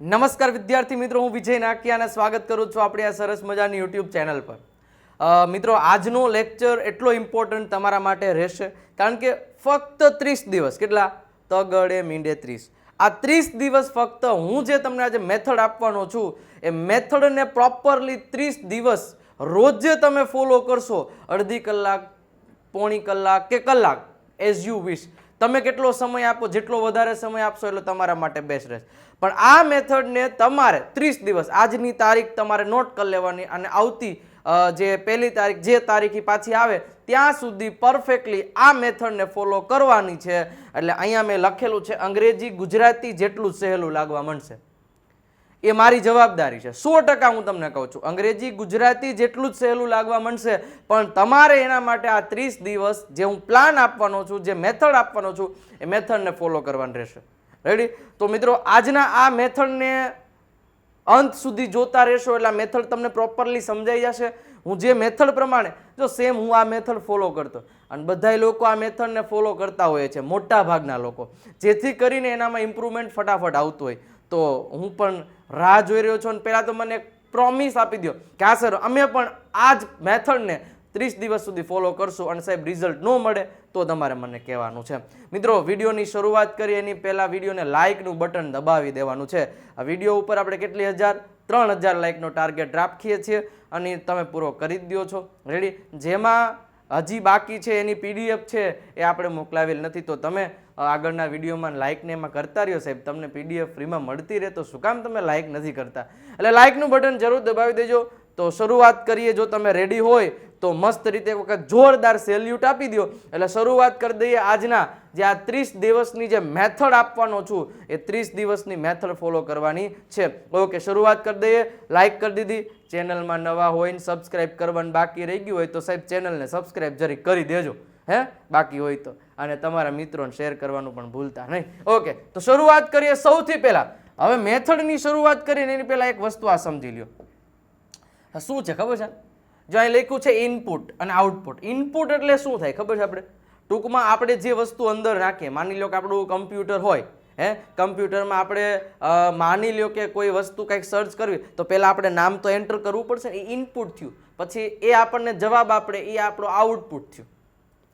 નમસ્કાર વિદ્યાર્થી મિત્રો, હું વિજય નાકિયાને સ્વાગત કરું છું આપણી આ સરસ મજાની યુટ્યુબ ચેનલ પર. મિત્રો, આજનો લેક્ચર એટલો ઇમ્પોર્ટન્ટ તમારા માટે રહેશે, કારણ કે ફક્ત ત્રીસ દિવસ, કેટલા? તગડે મીંડે ત્રીસ. આ ત્રીસ દિવસ ફક્ત હું જે તમને આજે મેથડ આપવાનો છું, એ મેથડને પ્રોપરલી ત્રીસ દિવસ રોજે તમે ફોલો કરશો, અડધી કલાક, પોણી કલાક કે કલાક એઝ યુ વિશ તમે કેટલો સમય આપો, જેટલો વધારે સમય આપશો એટલો તમારા માટે બેસ્ટ રહેશે. પણ આ મેથડને તમારે ત્રીસ દિવસ, આજની તારીખ તમારે નોટ કરી લેવાની અને આવતી જે પહેલી તારીખ, જે તારીખી પાછી આવે, ત્યાં સુધી પરફેક્ટલી આ મેથડને ફોલો કરવાની છે. એટલે અહીંયા મેં લખેલું છે, અંગ્રેજી ગુજરાતી જેટલું સહેલું લાગવા માંડશે. એ મારી જવાબદારી છે. સો ટકા હું તમને કહું છું, અંગ્રેજી ગુજરાતી જેટલું જ સહેલું લાગવા માંડશે, પણ તમારે એના માટે આ ત્રીસ દિવસ જે હું પ્લાન આપવાનો છું, જે મેથડ આપવાનો છું, એ મેથડને ફોલો કરવાનું રહેશે. રેડી તો મિત્રો, આજના આ મેથડને અંત સુધી જોતા રહેશો, એટલે મેથડ તમને પ્રોપરલી સમજાઈ જશે. હું જે મેથડ પ્રમાણે, જો સેમ હું આ મેથડ ફોલો કરતો અને બધાય લોકો આ મેથડને ફોલો કરતા હોય છે, મોટા ભાગના લોકો. જેથી કરીને એનામાં ઇમ્પ્રુવમેન્ટ ફટાફટ આવતું હોય. તો હું પણ રાહ જોઈ રહ્યો છું અને પહેલાં તો મને પ્રોમિસ આપી દો કે હા સર અમે પણ આ જ મેથડને ત્રીસ દિવસ સુધી ફોલો કરશું અને સાહેબ રિઝલ્ટ ન મળે તો તમારે મને કહેવાનું છે. મિત્રો, વિડીયોની શરૂઆત કરી એની પહેલાં વિડીયોને લાઇકનું બટન દબાવી દેવાનું છે. આ વીડિયો ઉપર આપણે કેટલી હજાર? ત્રણ હજાર લાઇકનો ટાર્ગેટ રાખીએ છીએ અને તમે પૂરો કરી જ દો છો. રેડી જેમાં હજી બાકી છે એની પીડીએફ છે એ આપણે મોકલાવેલ નથી. તો તમે આગળના વિડીયોમાં લાઇક ને એમાં કરતા રહ્યો સાહેબ. તમને પીડીએફ ફ્રીમાં મળતી રહે તો શું કામ તમે લાઇક નથી કરતા? એટલે લાઇકનું બટન જરૂર દબાવી દેજો. તો શરૂઆત કરીએ જો તમે રેડી હોય તો મસ્ત રીતે એક વખત જોરદાર સેલ્યુટ આપી દો એટલે શરૂઆત કરી દઈએ આજના જે આ ત્રીસ દિવસની જે મેથડ આપવાનો છું, એ ત્રીસ દિવસની મેથડ ફોલો કરવાની છે. ઓકે શરૂઆત કરી દઈએ. લાઇક કરી દીધી. ચેનલમાં નવા હોય ને સબસ્ક્રાઇબ કરવાનું બાકી રહી ગયું હોય તો સાહેબ ચેનલને સબસ્ક્રાઇબ જરી કરી દેજો. હે? બાકી હોય તો. અને તમારા મિત્રોને શેર કરવાનું પણ ભૂલતા નહીં. ઓકે તો શરૂઆત કરીએ સૌથી પહેલાં. હવે મેથડની શરૂઆત કરીને એની પહેલાં એક વસ્તુ આ સમજી લ્યો. શું છે ખબર છે? જો અહીં લખ્યું છે ઇનપુટ અને આઉટપુટ ઇનપુટ એટલે શું થાય ખબર છે આપણે? ટૂંકમાં આપણે જે વસ્તુ અંદર નાખીએ માની લો કે આપણું કમ્પ્યુટર હોય, હે? કમ્પ્યુટરમાં આપણે માની લ્યો કે કોઈ વસ્તુ કંઈક સર્ચ કરવી, તો પહેલાં આપણે નામ તો એન્ટર કરવું પડશે, એ ઇનપુટ થયું. પછી એ આપણને જવાબ આપણે એ આપણો આઉટપુટ થયું.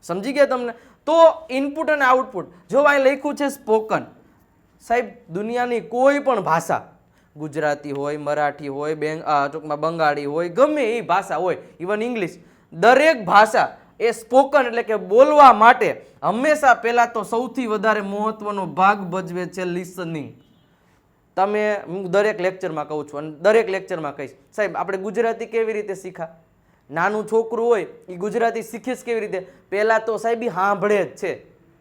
સમજી ગયા તમને? તો ઇનપુટ અને આઉટપુટ જો અહીં લખ્યું છે સ્પોકન સાહેબ, દુનિયાની કોઈ પણ ભાષા ગુજરાતી હોય, મરાઠી હોય, બેંગ ટૂંકમાં બંગાળી હોય, ગમે એ ભાષા હોય ઇવન ઇંગ્લિશ દરેક ભાષા એ સ્પોકન એટલે કે બોલવા માટે હંમેશા પહેલાં તો સૌથી વધારે મહત્ત્વનો ભાગ ભજવે છે લિસનિંગ તમે, હું દરેક લેક્ચરમાં કહું છું અને દરેક લેક્ચરમાં કહીશ. સાહેબ, આપણે ગુજરાતી કેવી રીતે શીખા? નાનું છોકરું હોય એ ગુજરાતી શીખીશ કેવી રીતે? પહેલાં તો સાહેબ ઈ સાંભળે જ છે.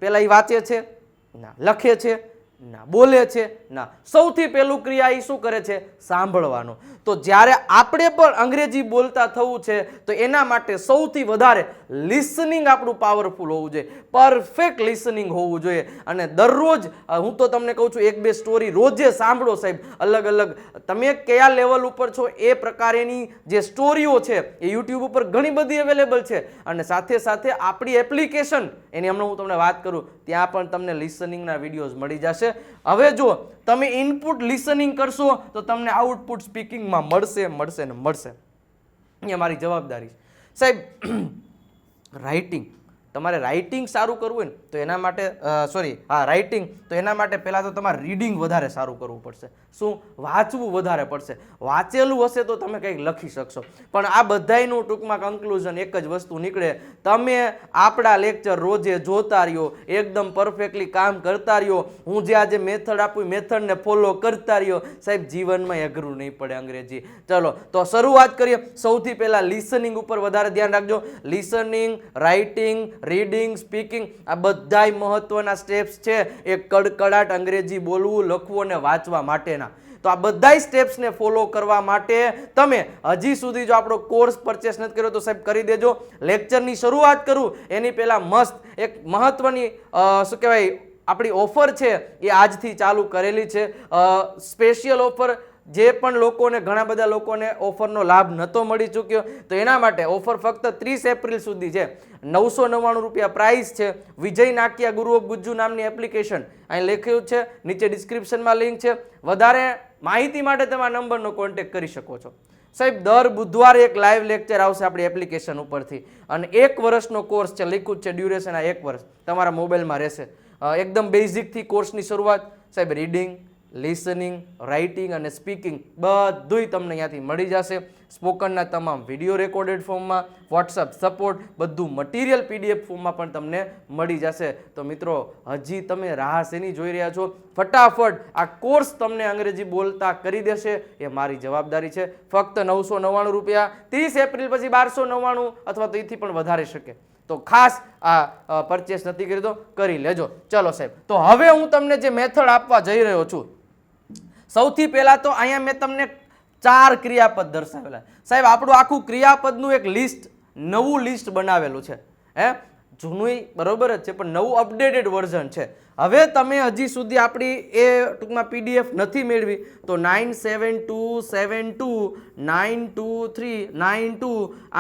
પહેલાં એ વાંચે છે? ના, લખે છે. ના, બોલે છે, ના. સૌથી પહેલું ક્રિયા એ શું કરે છે? સાંભળવાનું. તો જ્યારે આપણે પણ અંગ્રેજી બોલતા થવું છે, તો એના માટે સૌથી વધારે લિસનિંગ આપણું પાવરફુલ હોવું જોઈએ. પરફેક્ટ લિસનિંગ હોવું જોઈએ. અને દરરોજ હું તો તમને કહું છું, એક બે સ્ટોરી રોજે સાંભળો સાહેબ. અલગ અલગ. તમે કયા લેવલ ઉપર છો, એ પ્રકારેની જે સ્ટોરીઓ છે, એ યુટ્યુબ ઉપર ઘણી બધી અવેલેબલ છે. અને સાથે સાથે આપણી એપ્લિકેશન એની હમણાં હું તમને વાત કરું, ત્યાં પણ તમને લિસનિંગના વિડીયોઝ મળી જશે. હવે જો તમે ઇનપુટ લિસનિંગ કરશો, તો તમને આઉટપુટ સ્પીકિંગમાં મળશે મળશે ને મળશે. એ મારી જવાબદારી સાહેબ રાઇટિંગ તમારે રાઇટિંગ સારું કરવું હોય ને, તો એના માટે સોરી હા રાઇટિંગ તો એના માટે પહેલાં તો તમારે રીડિંગ વધારે સારું કરવું પડશે. શું? વાંચવું વધારે પડશે. વાંચેલું હશે તો તમે કંઈક લખી શકશો. પણ આ બધાયનું ટૂંકમાં કન્ક્લુઝન એક જ વસ્તુ નીકળે. તમે આપણા લેક્ચર રોજે જોતા રહ્યો, એકદમ પરફેક્ટલી કામ કરતા રહ્યો. હું જે આજે મેથડ આપું મેથડને ફોલો કરતા રહ્યો. સાહેબ, જીવનમાં અઘરું નહીં પડે, અંગ્રેજી. ચલો, તો શરૂઆત કરીએ. સૌથી પહેલાં લિસનિંગ ઉપર વધારે ધ્યાન રાખજો. લિસનિંગ રાઇટિંગ રીડિંગ સ્પીકિંગ આ બધાય મહત્વના સ્ટેપ્સ છે. એ કડકડાટ અંગ્રેજી બોલવું, લખવું અને વાંચવા માટેના. તો આ બધાય સ્ટેપ્સને ફોલો કરવા માટે તમે હજી સુધી જો આપણો કોર્સ પરચેસ નથી કર્યો તો સાહેબ કરી દેજો. લેક્ચરની શરૂઆત કરું. એની પહેલાં મસ્ત એક મહત્વની શું કહેવાય, આપણી ઓફર છે એ આજથી ચાલુ કરેલી છે. સ્પેશિયલ ઓફર જે પણ લોકોને, ઘણા બધા લોકોને ઓફરનો લાભ નહોતો મળી ચૂક્યો, તો એના માટે ઓફર ફક્ત ત્રીસ એપ્રિલ સુધી છે. નવસો નવ્વાણું રૂપિયા પ્રાઇસ છે. વિજય નાકિયા ગુરુ ઓફ ગુજ્જુ નામની એપ્લિકેશન અહીં લખ્યું છે, નીચે ડિસ્ક્રિપ્શનમાં લિંક છે. વધારે માહિતી માટે તમે આ નંબરનો કોન્ટેક્ટ કરી શકો છો. સાહેબ, દર બુધવારે એક લાઈવ લેક્ચર આવશે આપણી એપ્લિકેશન ઉપરથી. અને એક વર્ષનો કોર્સ છે, લખ્યું છે ડ્યુરેશન આ એક વર્ષ. તમારા મોબાઈલમાં રહેશે. એકદમ બેઝિકથી કોર્સની શરૂઆત. સાહેબ રીડિંગ લિસનિંગ રાઇટિંગ અને સ્પીકિંગ બધુંય તમને અહીંયાથી મળી જશે. સ્પોકનના તમામ વીડિયો રેકોર્ડેડ ફોર્મમાં વોટ્સઅપ સપોર્ટ બધું મટીરિયલ પીડીએફ ફોર્મમાં પણ તમને મળી જશે. તો મિત્રો, હજી તમે રાહ શેની જોઈ રહ્યા છો? ફટાફટ આ કોર્સ તમને અંગ્રેજી બોલતા કરી દેશે. એ મારી જવાબદારી છે. ફક્ત નવસો નવ્વાણું રૂપિયા. ત્રીસ એપ્રિલ પછી બારસો નવ્વાણું અથવા તો એથી પણ વધારે શકે. તો ખાસ આ પરચેસ નથી કરી તો કરી લેજો. ચલો સાહેબ. તો હવે હું તમને જે મેથડ આપવા જઈ રહ્યો છું સૌથી પહેલાં તો અહીંયા મેં તમને ચાર ક્રિયાપદ દર્શાવેલા. સાહેબ, આપણું આખું ક્રિયાપદનું એક લિસ્ટ નવું લિસ્ટ બનાવેલું છે. હે? જૂનું બરોબર જ છે, પણ નવું અપડેટેડ વર્ઝન છે. હવે તમે હજી સુધી આપણી એ ટૂંકમાં પીડીએફ નથી મેળવી, તો nine seven two seven two nine two three nine two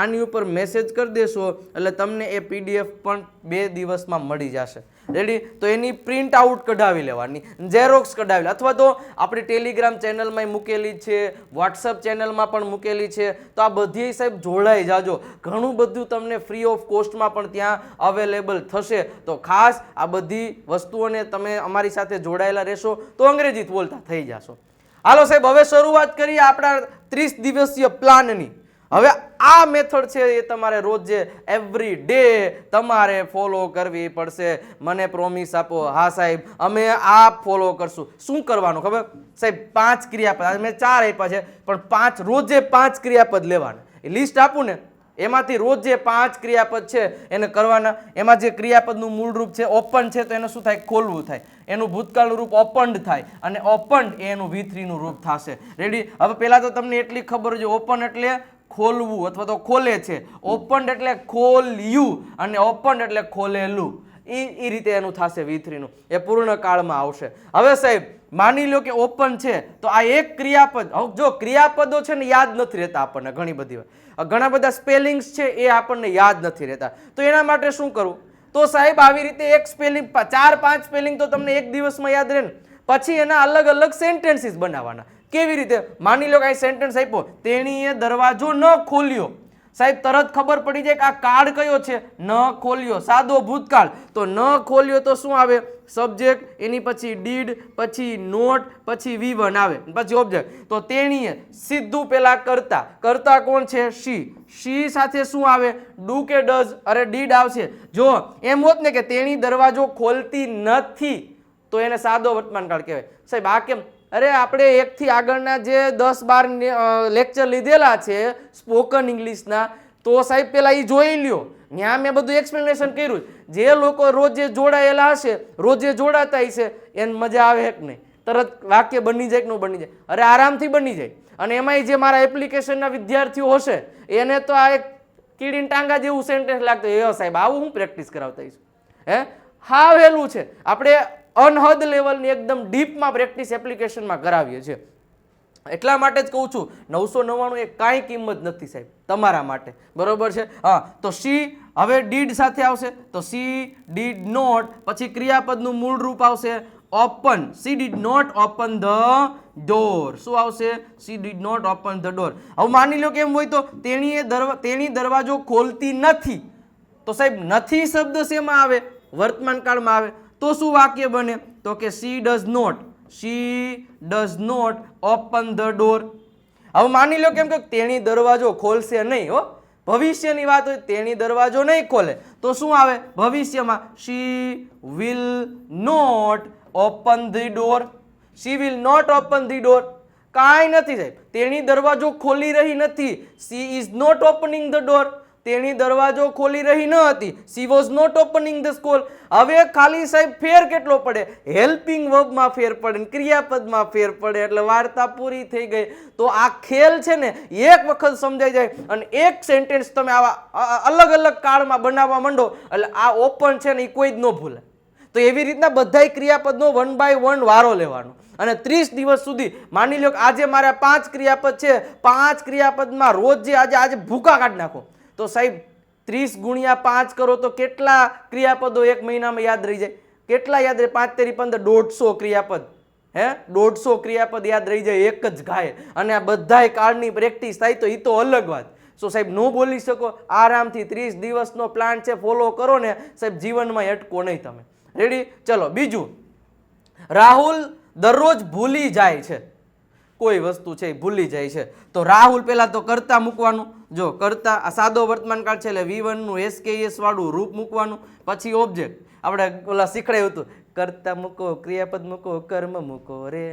આની ઉપર મેસેજ કરી દેશો, એટલે તમને એ પીડીએફ પણ બે દિવસમાં મળી જશે. રેડી? તો એની પ્રિન્ટ આઉટ કઢાવી લેવાની ઝેરોક્સ કઢાવી અથવા તો આપણી ટેલિગ્રામ ચેનલમાં મૂકેલી છે વોટ્સઅપ ચેનલમાં પણ મૂકેલી છે. તો આ બધી સાહેબ જોડાઈ જાજો. ઘણું બધું તમને ફ્રી ઓફ કોસ્ટમાં પણ ત્યાં અવેલેબલ થશે. તો ખાસ આ બધી વસ્તુઓને તમે અમારી સાથે જોડાયેલા રહેશો તો અંગ્રેજી બોલતા થઈ જશો. હાલો સાહેબ, હવે શરૂઆત કરીએ આપણા ત્રીસ દિવસીય પ્લાનની હવે આ મેથડ છે એ તમારે રોજ એવરી ડે તમારે ફોલો કરવી પડશે. મને પ્રોમિસ આપો. હા, સાહેબ, અમે આ ફોલો કરશું. શું કરવાનું ખબર? સાહેબ, પાંચ ક્રિયાપદ. મેં ચાર આપ્યા છે, પણ પાંચ રોજે પાંચ ક્રિયાપદ લેવાના. એ લિસ્ટ આપું ને, એમાંથી રોજ જે પાંચ ક્રિયાપદ છે એને કરવાના. એમાં જે ક્રિયાપદનું મૂળ રૂપ છે ઓપન છે, તો એનું શું થાય? ખોલવું થાય. એનું ભૂતકાળનું રૂપ ઓપન્ડ થાય અને ઓપન્ડ એનું વી થ્રીનું રૂપ થશે. રેડી હવે પહેલાં તો તમને એટલી ખબર છે ઓપન એટલે ખોલવું અથવા તો ખોલે છે. ઓપન્ડ એટલે ખોલ્યું અને ઓપન્ડ એટલે ખોલેલું. એ એ રીતે એનું થશે વી થ્રીનું એ પૂર્ણ કાળમાં આવશે. હવે સાહેબ, માની લો કે ઓપન છે, તો આ એક ક્રિયાપદ જો ક્રિયાપદો છે ને યાદ નથી રહેતા આપણને ઘણી બધી ઘણા બધા સ્પેલિંગ્સ છે એ આપણને યાદ નથી રહેતા. તો એના માટે શું કરવું તો સાહેબ, આવી રીતે એક સ્પેલિંગ ચાર, પાંચ સ્પેલિંગ તો તમને એક દિવસમાં યાદ રહે ને. પછી એના અલગ અલગ સેન્ટેન્સીસ બનાવવાના કેવી રીતે? માની લો કે આ સેન્ટેન્સ આપ્યો. તેણીએ દરવાજો ન ખોલ્યો. સાહેબ, તરત ખબર પડી જાય કે આ કાર્ડ કયો છે? ન ખોલ્યો. સાદો ભૂતકાળ. તો ન ખોલ્યો તો શું આવે? સબ્જેક્ટ એની પછી ડીડ પછી નોટ પછી વી વન આવે. પછી ઓબ્જેક્ટ તો તેણીએ સીધું પેલા કરતા. કરતા કોણ છે? શી શી સાથે શું આવે? ડુ કે ડઝ અરે ડીડ આવશે. જો એમ હોત ને કે તેણી દરવાજો ખોલતી નથી, તો એને સાદો વર્તમાન કાળ કહેવાય. સાહેબ, આ કેમ? અરે, આપણે એકથી આગળના જે દસ, બાર લેક્ચર લીધેલા છે સ્પોકન ઇંગ્લિશના તો સાહેબ પેલા એ જોઈ લ્યો. ત્યાં મેં બધું એક્સપ્લેનેશન કર્યું. જે લોકો રોજે જોડાયેલા હશે, રોજે જોડાતા હશે, એને મજા આવે કે નહીં? તરત વાક્ય બની જાય કે ન બની જાય? અરે, આરામથી બની જાય. અને એમાંય જે મારા એપ્લિકેશનના વિદ્યાર્થીઓ હશે, એને તો આ એક કીડીન ટાંગા જેવું સેન્ટેન્સ લાગતું એ સાહેબ, આવું હું પ્રેક્ટિસ કરાવતા છું હે? હા, વહેલું છે. આપણે અનહદ લેવલની એકદમ ડીપમાં પ્રેક્ટિસ એપ્લિકેશનમાં કરાવીએ છીએ. એટલા માટે જ કહું છું, નવસો નવ્વાણું એ કાંઈ કિંમત નથી સાહેબ, તમારા માટે. બરોબર છે? હા, તો સી હવે ડીડ સાથે આવશે, તો સી ડીડ નોટ પછી ક્રિયાપદનું મૂળ રૂપ આવશે open she did not open the door શું આવશે? She did not open the door હવે માની લો કે એમ હોય તો તેણીએ તેણી દરવાજો ખોલતી નથી. તો સાહેબ, નથી શબ્દ શેમાં આવે? વર્તમાન કાળમાં આવે. તો શું વાક્ય બને? તો કે she does not she does not open the door હવે માની લો કેમ કે તેણી દરવાજો ખોલશે નહીં, હો. ભવિષ્યની વાત હોય તેણી દરવાજો નહીં ખોલે. તો શું આવે? ભવિષ્યમાં she will not open the door she will not open the door કાંઈ નથી સાહેબ તેણી દરવાજો ખોલી રહી નથી. She is not opening the door તેણી દરવાજો ખોલી રહી ન હતી. She was not opening the સ્કોલ હવે ખાલી સાહેબ ફેર કેટલો પડે? હેલ્પિંગ વર્બમાં ફેર પડે ક્રિયાપદમાં ફેર પડે એટલે વાર્તા પૂરી થઈ ગઈ. તો આ ખેલ છે ને, એક વખત સમજાઈ જાય અને એક સેન્ટેન્સ તમે આવા અલગ અલગ કાળમાં બનાવવા માંડો એટલે આ ઓપન છે ને એ કોઈ જ ન ભૂલે. તો એવી રીતના બધાય ક્રિયાપદનો વન બાય વન વારો લેવાનો. અને ત્રીસ દિવસ સુધી માની લો કે આજે મારા પાંચ ક્રિયાપદ છે. પાંચ ક્રિયાપદમાં રોજ જે આજે આજે ભૂકા કાઢી નાખો. તો સાહેબ, ત્રીસ ગુણ્યા પાંચ કરો તો કેટલા ક્રિયાપદો એક મહિનામાં યાદ રહી જાય? કેટલા યાદ રહે? પાંચ તેરી પંદર, દોઢસો ક્રિયાપદ. હે? દોઢસો ક્રિયાપદ યાદ રહી જાય, એક જ ગાય અને આ બધાય કાળની પ્રેક્ટિસ થાય તો એ તો અલગ વાત. સો સાહેબ, ન બોલી શકો? આરામથી ત્રીસ દિવસનો પ્લાન છે, ફોલો કરો ને. સાહેબ જીવનમાં અટકો નહીં તમે. રેડી ચલો, બીજું. રાહુલ દરરોજ ભૂલી જાય છે. કોઈ વસ્તુ છે એ ભૂલી જાય છે. તો રાહુલ પહેલાં તો કરતા મૂકવાનું. જો કરતા, આ સાદો વર્તમાન કાળ છે એટલે વી વનનું એસકેએસ વાળું રૂપ મૂકવાનું. પછી ઓબ્જેક્ટ આપણે ઓલા શીખડાયું હતું. કરતા મૂકો, ક્રિયાપદ મૂકો, કર્મ મૂકો રે.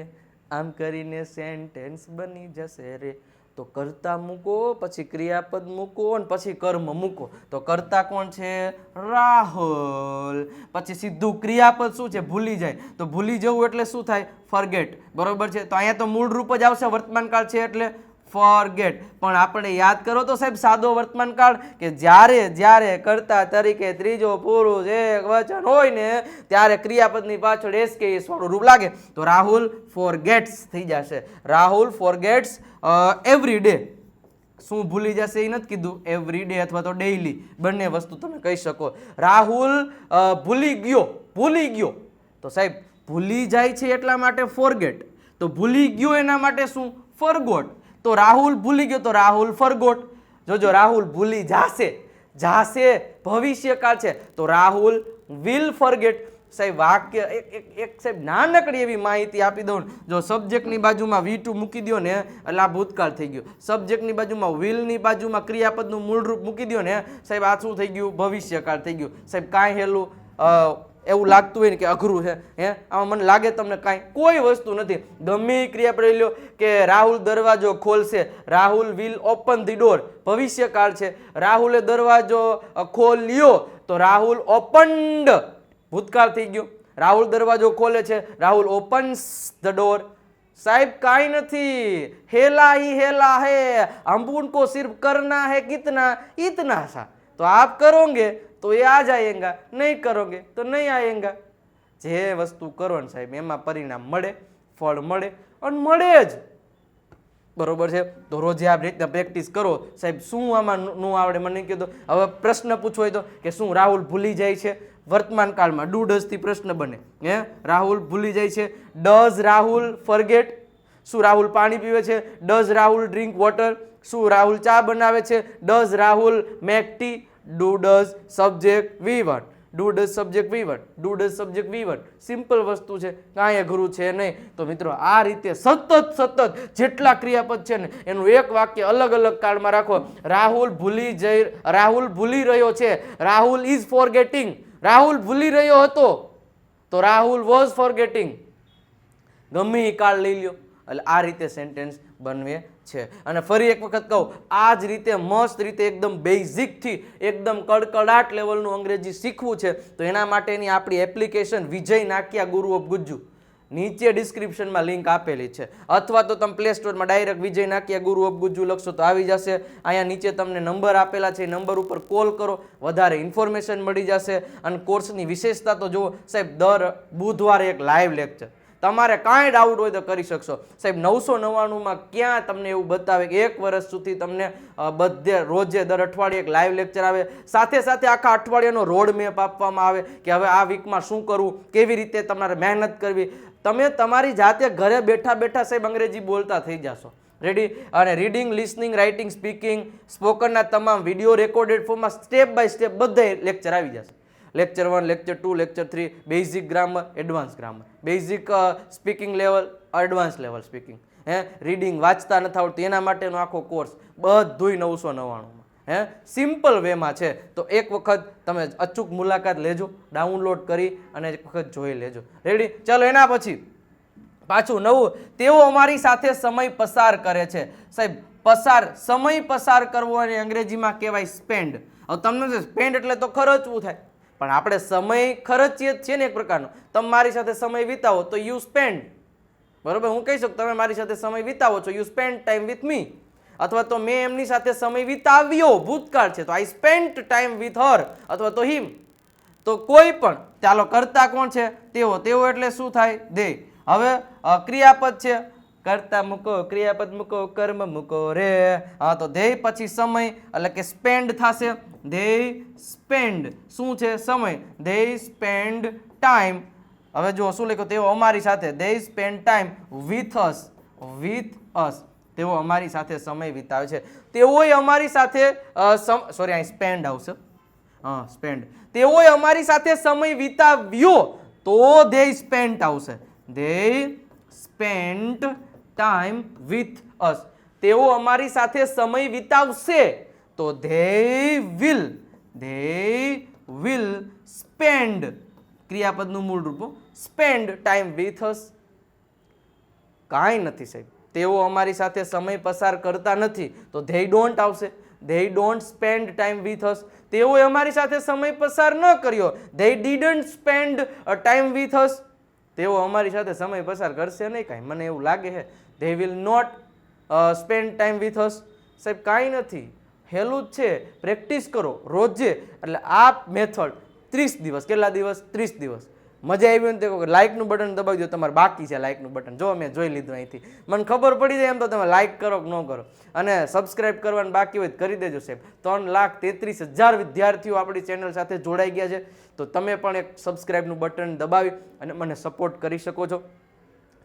આમ કરીને સેન્ટેન્સ બની જશે રે. તો કરતા મૂકો, પછી ક્રિયાપદ મૂકો અને પછી કર્મ મૂકો. તો કરતા કોણ છે? રાહુલ. પછી સીધું ક્રિયાપદ શું છે? ભૂલી જાય. તો ભૂલી જવું એટલે શું થાય? ફરગેટ. બરોબર છે? તો અહીંયા તો મૂળ રૂપ જ આવશે વર્તમાન કાળ છે એટલે ફોરગેટ પણ આપણે યાદ કરો તો સાહેબ, સાદો વર્તમાન કાળ કે જ્યારે જ્યારે કરતા તરીકે ત્રીજો પુરુષ એક વચન હોય ને, ત્યારે ક્રિયાપદની પાછળ એસ કે વાળું રૂપ લાગે. તો રાહુલ ફોરગેટ્સ થઈ જશે. રાહુલ ફોરગેટ્સ એવરી ડે શું ભૂલી જશે એ નથી કીધું. એવરી ડે અથવા તો ડેઈલી બંને વસ્તુ તમે કહી શકો. રાહુલ ભૂલી ગયો. ભૂલી ગયો. તો સાહેબ, ભૂલી જાય છે એટલા માટે ફોરગેટ તો ભૂલી ગયો એના માટે શું? ફરગોટ તો રાહુલ ભૂલી ગયો તો રાહુલ ફરગોટ. જોજો, રાહુલ ભૂલી જાશે જાશે, ભવિષ્યકાળ છે. તો રાહુલ વિલ ફરગેટ સાહેબ, વાક્ય એક એક એક સાહેબ નાનકડી એવી માહિતી આપી દઉં. જો સબ્જેક્ટની બાજુમાં વી ટુ મૂકી દો ને, એટલે આ ભૂતકાળ થઈ ગયું. સબ્જેક્ટની બાજુમાં વિલની બાજુમાં ક્રિયાપદનું મૂળરૂપ મૂકી દો ને, સાહેબ, આ શું થઈ ગયું? ભવિષ્યકાળ થઈ ગયું. સાહેબ, કાંઈ હેલું એવું લાગતું હોય ને કે અઘરું છે, હે? આમાં મને લાગે તમને કાંઈ કોઈ વસ્તુ નથી. ગમે ક્રિયા પડી લ્યો કે રાહુલ દરવાજો ખોલશે, Rahul will open the door ભવિષ્યકાળ છે. રાહુલે દરવાજો ખોલ્યો તો રાહુલ ઓપન્ડ ભૂતકાળ થઈ ગયો. રાહુલ દરવાજો ખોલે છે, રાહુલ ઓપન્સ ધ ડોર સાહેબ, કાંઈ નથી. હેલા હી હેલા હે. હમ કો સિર્ફ કરના હે કિતના ઇતના સા. તો આપ કરોગે तो ये आज आएगा નહીં કરોગે તો નહીં આએંગા જે વસ્તુ કરો ને સાહેબ, એમાં પરિણામ મળે, ફળ મળે અને મળે જ. બરોબર છે? તો રોજે આ રીતના પ્રેક્ટિસ કરો. સાહેબ, શું આમાં નું આવડે? મને કીધો હવે પ્રશ્ન પૂછો હોય તો, કે શું રાહુલ ભૂલી જાય છે? વર્તમાન કાળમાં ડુ પ્રશ્ન બને. હે? રાહુલ ભૂલી જાય છે? ડઝ રાહુલ ફરગેટ શું રાહુલ પાણી પીવે છે? ડઝ રાહુલ ડ્રિંક વોટર શું રાહુલ ચા બનાવે છે? Does Rahul make tea do does subject V one do does subject V one do does subject V one simple વસ્તુ છે. કાંઈ અઘરું છે નહીં. તો મિત્રો, આ રીતે સતત સતત જેટલા ક્રિયાપદ છે ને, એનું એક વાક્ય અલગ અલગ કાળમાં રાખો. રાહુલ ભૂલી જઈ, રાહુલ ભૂલી રહ્યો છે. Rahul is forgetting Rahul ભૂલી રહ્યો હતો. તો રાહુલ વોઝ ફોર ગેટિંગ ગમે એ કાળ લઈ લ્યો. એટલે આ રીતે સેન્ટેન્સ બનવે છે. અને ફરી એક વખત કહું, આ જ રીતે, મસ્ત રીતે એકદમ બેઝિકથી એકદમ કડકડાટ લેવલનું અંગ્રેજી શીખવું છે, તો એના માટેની આપણી એપ્લિકેશન વિજય નાક્યા ગુરુ ઓફ ગુજ્જુ. નીચે ડિસ્ક્રિપ્શનમાં લિંક આપેલી છે. અથવા તો તમે પ્લે સ્ટોરમાં ડાયરેક્ટ વિજય નાક્યા ગુરુ ઓફ ગુજ્જુ લખશો તો આવી જશે. અહીંયા નીચે તમને નંબર આપેલા છે. એ નંબર ઉપર કોલ કરો, વધારે ઇન્ફોર્મેશન મળી જશે. અને કોર્સની વિશેષતા તો જુઓ, સાહેબ, દર બુધવારે એક લાઈવ લેક્ચર તમારે કાંઈ ડાઉટ હોય તો કરી શકશો. સાહેબ, નવસો નવ્વાણુંમાં ક્યાં તમને એવું બતાવે કે એક વર્ષ સુધી તમને બધે રોજે દર અઠવાડિયે એક લાઈવ લેક્ચર આવે, સાથે સાથે આખા અઠવાડિયાનો રોડ મેપ આપવામાં આવે કે હવે આ વીકમાં શું કરવું, કેવી રીતે તમારે મહેનત કરવી. તમે તમારી જાતે ઘરે બેઠા બેઠા સાહેબ અંગ્રેજી બોલતા થઈ જશો. રેડી અને રીડિંગ લિસનિંગ રાઇટિંગ સ્પીકિંગ સ્પોકનના તમામ વીડિયો રેકોર્ડેડ ફોર્મમાં સ્ટેપ બાય સ્ટેપ બધે લેક્ચર આવી જશે. Lecture one lecture two lecture three basic grammar advance grammar basic speaking level advance level speaking હે? રીડિંગ વાંચતા નથી આવડતું. એના માટેનો આખો કોર્સ બધુંય નવસો નવ્વાણુંમાં. હે? સિમ્પલ વેમાં છે. તો એક વખત તમે અચૂક મુલાકાત લેજો ડાઉનલોડ કરી અને એક વખત જોઈ લેજો. રેડી ચાલો, એના પછી પાછું નવું. તેઓ અમારી સાથે સમય પસાર કરે છે. સાહેબ, પસાર, સમય પસાર કરવો અને અંગ્રેજીમાં કહેવાય સ્પેન્ડ હવે તમને સ્પેન્ડ એટલે તો ખર્ચવું થાય. પણ આપણે સમય ખર્ચીએ જ છીએ ને એક પ્રકારનો. તમે મારી સાથે સમય વિતાવો તો યુ સ્પેન્ડ બરાબર? હું કહી શકું, તમે મારી સાથે સમય વિતાવો છો you spend time with me અથવા તો મેં એમની સાથે સમય વિતાવ્યો, ભૂતકાળ છે, તો I spend time with her અથવા તો હિમ તો કોઈ પણ, ચાલો, કરતા કોણ છે? તેઓ તેઓ એટલે શું થાય? દે હવે ક્રિયાપદ છે કરતા મૂકો, ક્રિયાપદ મૂકો, કર્મ મૂકો રે. હા, તો ધ્યેય પછી સમય, એટલે કે સ્પેન્ડ થશે. ધ્યેય, સ્પેન્ડ. શું છે? સમય. ધ્યેય, સ્પેન્ડ, ટાઈમ. હવે જો શું લખ્યું? તેઓ અમારી સાથે. ધ્યેય, spend, time. With us with us તેઓ અમારી સાથે સમય વિતાવે છે. તેઓએ અમારી સાથે સોરી અહીં સ્પેન્ડ આવશે. હા, સ્પેન્ડ. તેઓએ અમારી સાથે સમય વિતાવ્યો, તો ધ્યેય સ્પેન્ટ આવશે. ધ્યેય સ્પેન્ટ ટાઈમ વિથ અસ તેઓ અમારી સાથે સમય વિતાવશે. તો they will they will spend ક્રિયાપદનું મૂળ રૂપ સ્પેન્ડ ટાઈમ વિથ અસ કાંઈ નથી સાહેબ. તેઓ અમારી સાથે સમય પસાર કરતા નથી. તો ધે ડોન્ટ આવશે. They don't spend time with us તેઓએ અમારી સાથે સમય પસાર ન કર્યો. They didn't spend time with us તેઓ અમારી સાથે સમય પસાર કરશે નહીં. કાંઈ. મને એવું લાગે છે. They will not spend time with us સાહેબ, કાંઈ નથી. હેલું જ છે. પ્રેક્ટિસ કરો. રોજે. એટલે આ મેથડ ત્રીસ દિવસ. કેટલા દિવસ? ત્રીસ દિવસ. મજા આવી ને તો લાઇકનું બટન દબાવી દો. તમારે બાકી છે લાઇકનું બટન જો મેં જોઈ લીધું અહીંથી. મને ખબર પડી જાય એમ તો તમે લાઇક કરો કે ન કરો. અને સબસ્ક્રાઇબ કરવાનું બાકી હોય કરી દેજો સાહેબ. ત્રણ લાખ તેત્રીસ હજાર વિદ્યાર્થીઓ આપણી ચેનલ સાથે જોડાઈ ગયા છે. તો તમે પણ એક સબસ્ક્રાઇબનું બટન દબાવી અને મને સપોર્ટ કરી શકો છો.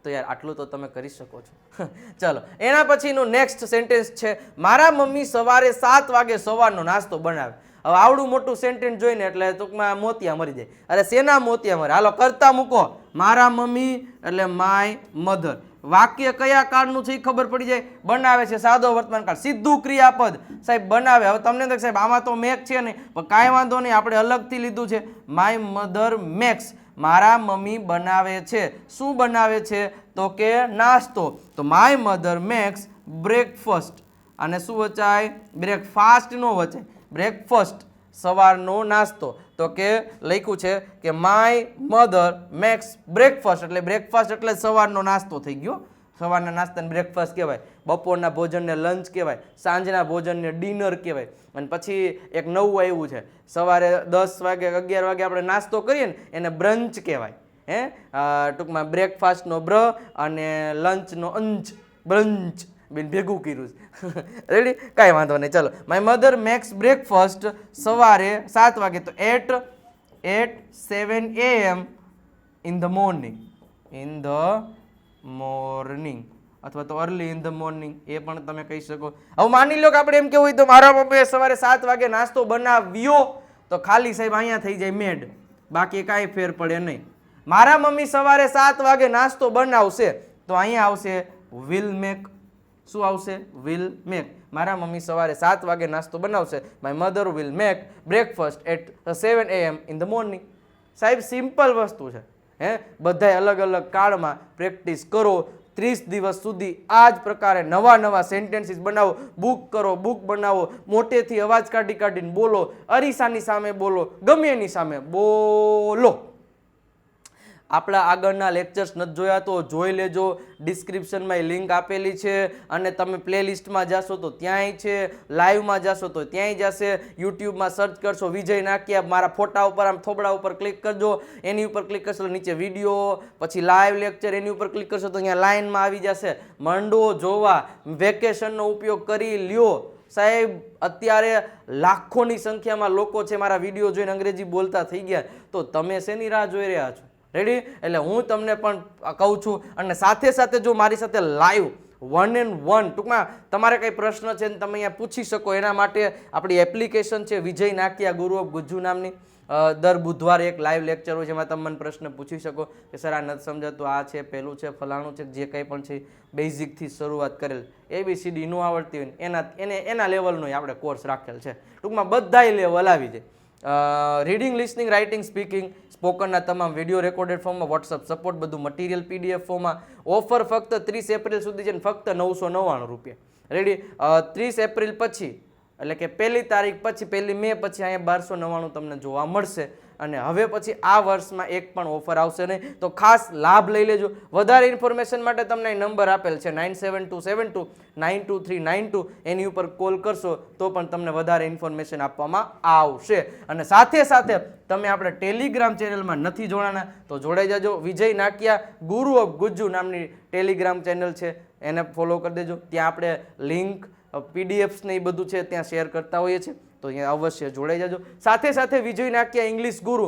તો યાર આટલું તો તમે કરી શકો છો. ચાલો, એના પછીનું નેક્સ્ટ સેન્ટેન્સ છે, મારા મમ્મી સવારે સાત વાગે સવારનો નાસ્તો બનાવે. હવે આવડું મોટું સેન્ટેન્સ જોઈને એટલે ટૂંકમાં મોતિયા મરી જાય. અરે શેના મોતિયા મરે? હાલો, કરતા મૂકો. મારા મમ્મી એટલે માય મધર. વાક્ય કયા કાળનું છે એ ખબર પડી જાય? બનાવે છે સાદો વર્તમાન કાળ. સીધું ક્રિયાપદ. સાહેબ, બનાવે. હવે તમને સાહેબ, આમાં તો મેક છે નહીં. પણ કાંઈ વાંધો નહીં, આપણે અલગથી લીધું છે. My mother makes. મારા મમ્મી બનાવે છે. શું બનાવે છે? તો કે નાસ્તો. તો માય મધર મેક્સ બ્રેકફાસ્ટ અને શું વચાય? બ્રેકફાસ્ટનો વચાય. બ્રેકફાસ્ટ સવારનો નાસ્તો. તો કે લખ્યું છે કે માય મધર મેક્સ બ્રેકફાસ્ટ એટલે બ્રેકફાસ્ટ એટલે સવારનો નાસ્તો થઈ ગયો. સવારના નાસ્તાને બ્રેકફાસ્ટ કહેવાય, બપોરના ભોજનને લંચ કહેવાય, સાંજના ભોજનને ડિનર કહેવાય. અને પછી એક નવું આવ્યું છે, સવારે દસ વાગે અગિયાર વાગે આપણે નાસ્તો કરીએ ને, એને બ્રંચ કહેવાય. હે? ટૂંકમાં બ્રેકફાસ્ટનો બ્ર અને લંચનો અંચ બ્રંચ બેન ભેગું કર્યું છે. રેડી કાંઈ વાંધો નહીં, ચલો. માય મધર મેક્સ બ્રેકફાસ્ટ સવારે સાત વાગે, તો at at seven A M in the morning in the morning અથવા તો અર્લી ઇન ધ મોર્નિંગ એ પણ તમે કહી શકો. હવે માની લો કે આપણે એમ કેવું હોય તો મારા મમ્મીએ સવારે સાત વાગે નાસ્તો બનાવ્યો તો ખાલી સાહેબ અહીંયા થઈ જાય મેડ બાકી કાંઈ ફેર પડે નહીં. મારા મમ્મી સવારે સાત વાગે નાસ્તો બનાવશે તો અહીંયા આવશે વિલ મેક શું આવશે? વિલ મેક મારા મમ્મી સવારે સાત વાગે નાસ્તો બનાવશે. My mother will make breakfast at seven AM in the morning સાહેબ સિમ્પલ વસ્તુ છે. હે? બધાય અલગ અલગ કાળમાં પ્રેક્ટિસ કરો. ત્રીસ દિવસ સુધી આ જ પ્રકારે નવા નવા સેન્ટેન્સીસ બનાવો. બુક કરો બુક બનાવો. મોટેથી અવાજ કાઢી કાઢીને બોલો. અરીસાની સામે બોલો. ગમે એની સામે બોલો. આપણા આગળના લેક્ચર્સ નથી જોયા તો જોઈ લેજો. ડિસ્ક્રિપ્શનમાં લિંક આપેલી છે અને તમે પ્લેલિસ્ટમાં જાશો તો ત્યાંય છે. લાઈવમાં જાશો તો ત્યાંય જશે. યુટ્યુબમાં સર્ચ કરશો વિજય નાખ્યા મારા ફોટા ઉપર આમ થોબડા ઉપર ક્લિક કરજો. એની ઉપર ક્લિક કરશો નીચે વીડિયો પછી લાઈવ લેક્ચર એની ઉપર ક્લિક કરશો તો અહીંયા લાઇનમાં આવી જશે. મંડો જોવા વેકેશનનો ઉપયોગ કરી લ્યો. સાહેબ, અત્યારે લાખોની સંખ્યામાં લોકો છે મારા વીડિયો જોઈને અંગ્રેજી બોલતા થઈ ગયા. તો તમે શેની રાહ જોઈ રહ્યા છો? રેડી એટલે હું તમને પણ કહું છું અને સાથે સાથે જો મારી સાથે લાઈવ વન એન્ડ વન ટૂંકમાં તમારે કંઈ પ્રશ્ન છે ને તમે અહીંયા પૂછી શકો. એના માટે આપણી એપ્લિકેશન છે વિજય નાકિયા ગુરુ ઓફ ગુજ્જુ નામની. દર બુધવારે એક લાઈવ લેક્ચર હોય એમાં તમે મને પ્રશ્ન પૂછી શકો કે સર, આ નથી સમજાતું, આ છે, પેલું છે, ફલાણું છે, જે કંઈ પણ છે બેઝિકથી શરૂઆત કરેલ. એબીસીડી નું આવડતી હોય એના, એને, એના લેવલનો આપણે કોર્સ રાખેલ છે. ટૂંકમાં બધાય લેવલ આવી જાય. રીડિંગ લિસનિંગ રાઇટિંગ સ્પીકિંગ સ્પોકનના તમામ વીડિયો રેકોર્ડેડ ફોર્મમાં વોટ્સઅપ સપોર્ટ બધું મટીરિયલ પીડીએફ ફોર્મમાં ઓફર ફક્ત ત્રીસ એપ્રિલ સુધી છે ફક્ત નવસો નવ્વાણું રૂપિયા. રેડી ત્રીસ એપ્રિલ પછી, એટલે કે પહેલી તારીખ પછી, પહેલી મે પછી અહીંયા બારસો નવ્વાણું તમને જોવા મળશે. અને હવે પછી આ વર્ષમાં એક પણ ઓફર આવશે નહીં. તો ખાસ લાભ લઈ લેજો. વધારે ઇન્ફોર્મેશન માટે તમને નંબર આપેલ છે nine seven two seven two nine two three nine two એની ઉપર કોલ કરશો તો પણ તમને વધારે ઇન્ફોર્મેશન આપવામાં આવશે. અને સાથે સાથે તમે આપણે ટેલિગ્રામ ચેનલમાં નથી જોડાના, તો જોડાઈ જાજો. વિજય નાકિયા, ગુરુ ઓફ ગુજ્જુ નામની ટેલિગ્રામ ચેનલ છે. એને ફોલો કરી દેજો. ત્યાં આપણે લિંક પીડીએફ્સ ને એ બધું છે ત્યાં શેર કરતા હોઈએ છીએ. તો અહીંયા અવશ્ય જોડાઈ જજો. સાથે સાથે વિજય નાખ્યા ઇંગ્લિશ ગુરુ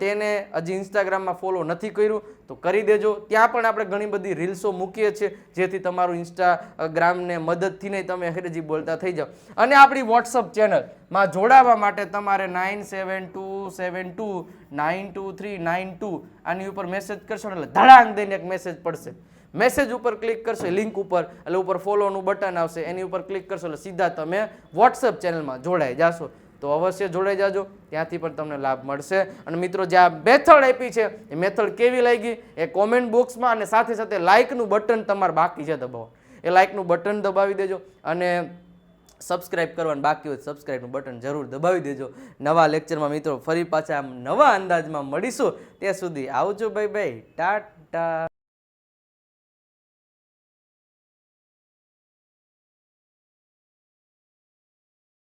તેને હજી ઇન્સ્ટાગ્રામમાં ફોલો નથી કર્યું, તો કરી દેજો. ત્યાં પણ આપણે ઘણી બધી રીલ્સો મૂકીએ છીએ, જેથી તમારું ઇન્સ્ટાગ્રામને મદદથી નહીં તમે અંગ્રેજી બોલતા થઈ જાઓ. અને આપણી વોટ્સઅપ ચેનલમાં જોડાવા માટે તમારે nine seven two seven two nine two three nine two આની ઉપર મેસેજ કરશો એટલે ધડાંગ દઈને એક મેસેજ પડશે. મેસેજ ઉપર ક્લિક કરશો લિંક ઉપર, એટલે ઉપર ફોલોનું બટન આવશે, એની ઉપર ક્લિક કરશો, એટલે સીધા તમે વોટ્સઅપ ચેનલમાં જોડાઈ જાશો. તો અવશ્ય જોડાઈ જાજો, ત્યાંથી પણ તમને લાભ મળશે. અને મિત્રો, જે આ મેથડ આપી છે, એ મેથડ કેવી લાગી? એ કોમેન્ટ બોક્સમાં અને સાથે સાથે લાઇકનું બટન તમારે બાકી છે દબાવો એ લાઇકનું બટન દબાવી દેજો અને સબસ્ક્રાઇબ કરવાનું બાકી હોય સબસ્ક્રાઇબનું બટન જરૂર દબાવી દેજો. નવા લેક્ચરમાં મિત્રો, ફરી પાછા આમ નવા અંદાજમાં મળીશું. ત્યાં સુધી આવજો ભાઈ ભાઈ ટાટા.